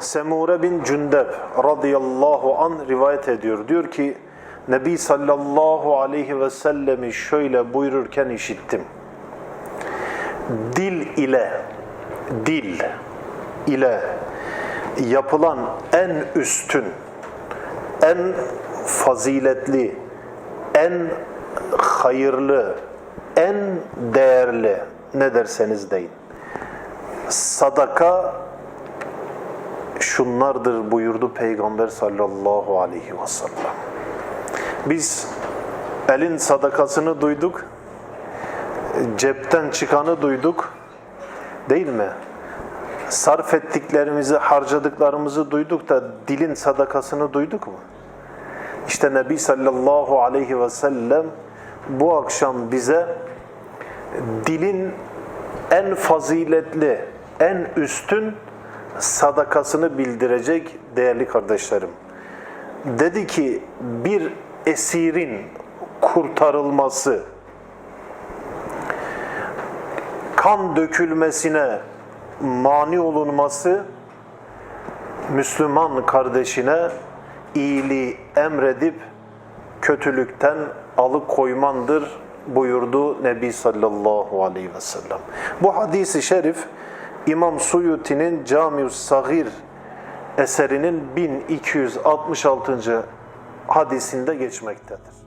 Semure bin Cündeb radıyallahu an rivayet ediyor. Diyor ki Nebi sallallahu aleyhi ve sellemi şöyle buyururken işittim. Dil ile dil ile yapılan en üstün, en faziletli, en hayırlı, en değerli ne derseniz deyin. Sadaka şunlardır buyurdu Peygamber sallallahu aleyhi ve sellem. Biz elin sadakasını duyduk, cepten çıkanı duyduk, değil mi? Sarf ettiklerimizi, harcadıklarımızı duyduk da dilin sadakasını duyduk mu? İşte Nebi sallallahu aleyhi ve sellem bu akşam bize dilin en faziletli, en üstün sadakasını bildirecek değerli kardeşlerim. Dedi ki bir esirin kurtarılması, kan dökülmesine mani olunması, Müslüman kardeşine iyiliği emredip kötülükten alıkoymandır buyurdu Nebi sallallahu aleyhi ve sellem. Bu hadisi şerif İmam Suyuti'nin Camius Sagir eserinin 1266. hadisinde geçmektedir.